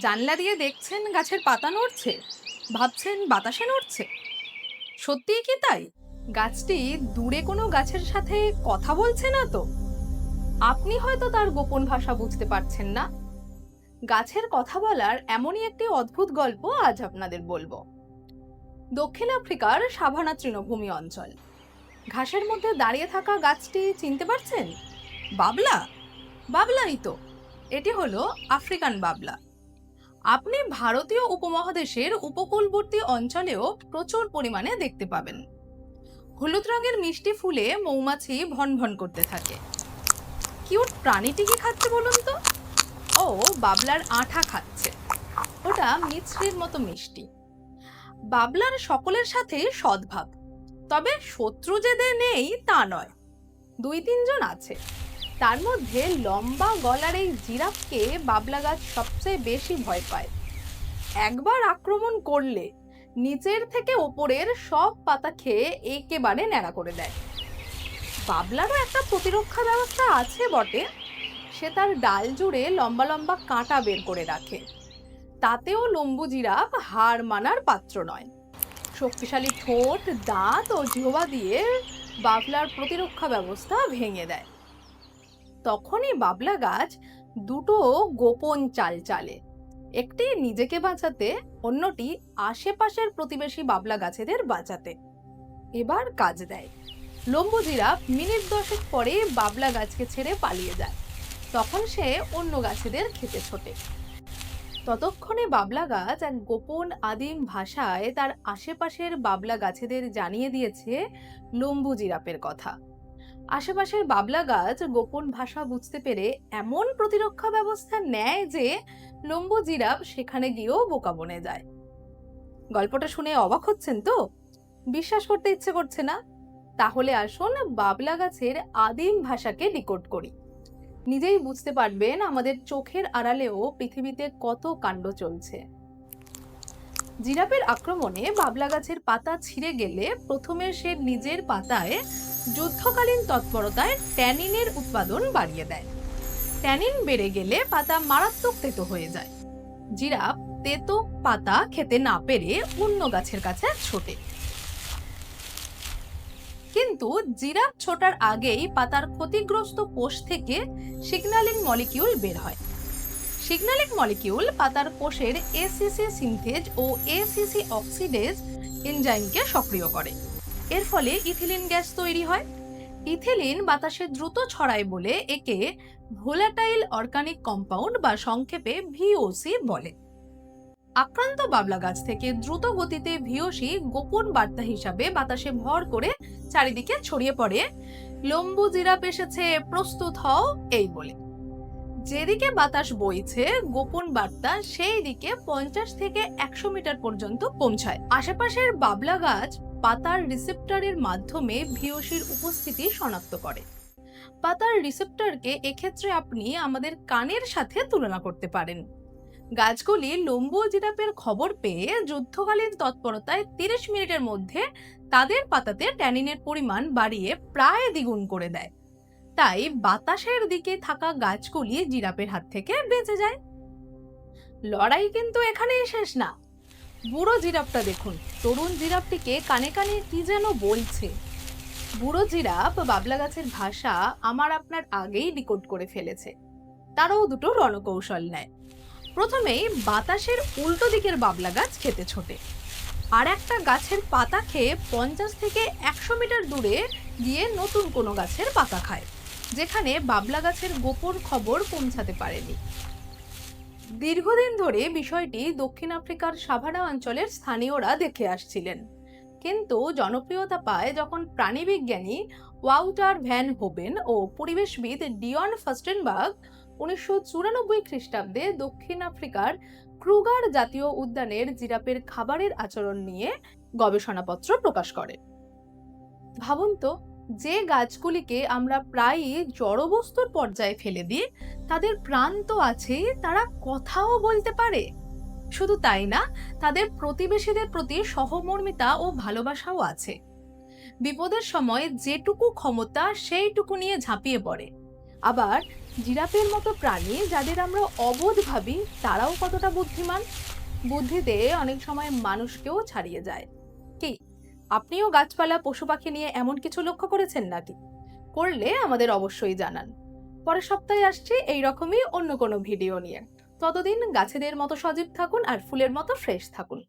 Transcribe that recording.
জানলা দিয়ে দেখছেন গাছের পাতা নড়ছে, ভাবছেন বাতাসে নড়ছে। সত্যিই কি তাই? গাছটি দূরে কোনো গাছের সাথে কথা বলছে না তো? আপনি হয়তো তার গোপন ভাষা বুঝতে পারছেন না। গাছের কথা বলার এমনই একটি অদ্ভুত গল্প আজ আপনাদের বলব। দক্ষিণ আফ্রিকার সাভানা তৃণভূমি অঞ্চল। ঘাসের মধ্যে দাঁড়িয়ে থাকা গাছটি চিনতে পারছেন? বাবলা? বাবলাই তো। এটি হলো আফ্রিকান বাবলা। আপনি ভারতীয় উপমহাদেশের উপকূলবর্তী অঞ্চলেও প্রচুর পরিমাণে দেখতে পাবেন। হলুদ রঙের মিষ্টি ফুলে মৌমাছি ভন ভন করতে থাকে। কিউট প্রাণীটি কি খাচ্ছে বলুন তো? ও, বাবলার আঠা খাচ্ছে। ওটা মিছরির মতো মিষ্টি। বাবলার সকলের সাথে সদ্ভাব। তবে শত্রু যে নেই, তা নয়। দুই তিনজন আছে। তার মধ্যে লম্বা গলার এই জিরাফকে বাবলা গাছ সবচেয়ে বেশি ভয় পায়। একবার আক্রমণ করলে নিচের থেকে ওপরের সব পাতা খেয়ে একেবারে ন্যাড়া করে দেয়। বাবলারও একটা প্রতিরক্ষা ব্যবস্থা আছে বটে। সে তার ডাল জুড়ে লম্বা লম্বা কাঁটা বের করে রাখে। তাতেও লম্বু জিরাফ হার মানার পাত্র নয়। শক্তিশালী ঠোঁট, দাঁত ও জিহবা দিয়ে বাবলার প্রতিরক্ষা ব্যবস্থা ভেঙে দেয়। তখনই বাবলা গাছ দুটো গোপন চাল চালে। একটি নিজেকে বাঁচাতে, অন্যটি আশেপাশের প্রতিবেশী বাবলা গাছেদের বাঁচাতে। এবার কাজ দেয়। লম্বু জিরাফ মিনিট দশেক পরে বাবলা গাছকে ছেড়ে পালিয়ে যায়। তখন সে অন্য গাছেদের খেতে ছোটে। ততক্ষণে বাবলা গাছ এক গোপন আদিম ভাষায় তার আশেপাশের বাবলা গাছেদের জানিয়ে দিয়েছে লম্বু জিরাপের কথা। আশেপাশের বাবলা গাছ গোপন ভাষা বুঝতে পেরে এমন প্রতিরক্ষা ব্যবস্থা নেয় যে লম্বু জিরাফ সেখানে গিয়েও বোকা বনে যায়। গল্পটা শুনে অবাক হচ্ছেন তো? বিশ্বাস করতে ইচ্ছে করছে না। তাহলে আসুন বাবলা গাছের আদিম ভাষাকে ডিকোড করি। নিজেই বুঝতে পারবেন আমাদের চোখের আড়ালেও পৃথিবীতে কত কাণ্ড চলছে। জিরাফের আক্রমণে বাবলা গাছের পাতা ছিঁড়ে গেলে প্রথমে সে নিজের পাতায় যুদ্ধকালীন তৎপরতায় ট্যানিনের উৎপাদন বাড়িয়ে দেয়। ট্যানিন বেড়ে গেলে পাতা মারাত্মক তেতো হয়ে যায়। জিরাফ তেতো পাতা খেতে না পেরে অন্য গাছের কাছে ছোটে। কিন্তু জিরাফ ছোটার আগেই পাতার ক্ষতিগ্রস্ত কোষ থেকে সিগন্যালিং মলিকিউল বের হয়। সিগন্যালিং মলিকিউল পাতার কোষের এসিসি সিনথেজ ও এসিসি অক্সিডেজ এনজাইমকে সক্রিয় করে। এর ফলে ইথিলিন গ্যাস তৈরি হয়। ইথিলিন বাতাসে দ্রুত ছড়ায় বলে একে ভোলাটাইল অর্গানিক কম্পাউন্ড বা সংক্ষেপে ভিওসি বলে। আক্রান্ত বাবলা গাছ থেকে দ্রুত গতিতে ভিওসি গোপন বার্তা হিসাবে বাতাসে ভর করে চারিদিকে ছড়িয়ে পড়ে। লম্বু জিরাপ এসেছে, প্রস্তুত হও, এই বলে। যেদিকে বাতাস বইছে, গোপন বার্তা সেই দিকে পঞ্চাশ থেকে একশো মিটার পর্যন্ত পৌঁছায়। আশেপাশের বাবলা গাছ পাতার রিসেপ্টারের মাধ্যমে ভিওসির উপস্থিতি শনাক্ত করে। পাতার রিসেপ্টারকে এক্ষেত্রে আপনি আমাদের কানের সাথে তুলনা করতে পারেন। গাছগুলি লম্বু জিরাপের খবর পেয়ে যুদ্ধকালীন তৎপরতায় তিরিশ মিনিটের মধ্যে তাদের পাতাতে ট্যানিনের পরিমাণ বাড়িয়ে প্রায় দ্বিগুণ করে দেয়। তাই বাতাসের দিকে থাকা গাছগুলি জিরাপের হাত থেকে বেঁচে যায়। লড়াই কিন্তু এখানেই শেষ না। বুড়ো জিরাফটা দেখুন। তরুণ জিরাফটিকে কানে কানে কি যেন বলছে। বুড়ো জিরাফ বাবলা গাছের ভাষা আমার আপনার আগেই ডিকোড করে ফেলেছে। তারাও দুটো রণকৌশল নেয়। প্রথমেই বাতাসের উল্টো দিকের বাবলা গাছ খেতে ছোটে। আর একটা গাছের পাতা খেয়ে পঞ্চাশ থেকে একশো মিটার দূরে গিয়ে নতুন কোনো গাছের পাতা খায়, যেখানে বাবলা গাছের গোপন খবর পৌঁছাতে পারেনি। দীর্ঘদিন ধরে বিষয়টি দক্ষিণ আফ্রিকার সাভানা অঞ্চলের স্থানীয়রা দেখে আসছিলেন। কিন্তু জনপ্রিয়তা পায় যখন প্রাণীবিজ্ঞানী ওয়াউটার ভ্যান হোবেন ও পরিবেশবিদ ডিয়ন ফাস্টেনবার্গ উনিশশো চুরানব্বই খ্রিস্টাব্দে দক্ষিণ আফ্রিকার ক্রুগার জাতীয় উদ্যানের জিরাপের খাবারের আচরণ নিয়ে গবেষণাপত্র প্রকাশ করে ভাবুন তো যে গাছগুলিকে আমরা প্রায়ই জড়বস্তুর পর্যায়ে ফেলে দিই, তাদের প্রাণ তো আছে, তারা কথাও বলতে পারে। শুধু তাই না, তাদের প্রতিবেশীদের প্রতি সহমর্মিতা ও ভালোবাসাও আছে। বিপদের সময় যেটুকু ক্ষমতা, সেইটুকু নিয়ে ঝাঁপিয়ে পড়ে। আবার জিরাফের মতো প্রাণী যাদের আমরা অবোধ ভাবি, তারাও কতটা বুদ্ধিমান? বুদ্ধিতে অনেক সময় মানুষকেও ছাড়িয়ে যায়। আপনিও গাছপালা, পশু পাখি নিয়ে এমন কিছু লক্ষ্য করেছেন নাকি? করলে আমাদের অবশ্যই জানান। পরের সপ্তাহে আসছি এই রকমই অন্য কোনো ভিডিও নিয়ে। ততদিন গাছেদের মতো সজীব থাকুন আর ফুলের মতো ফ্রেশ থাকুন।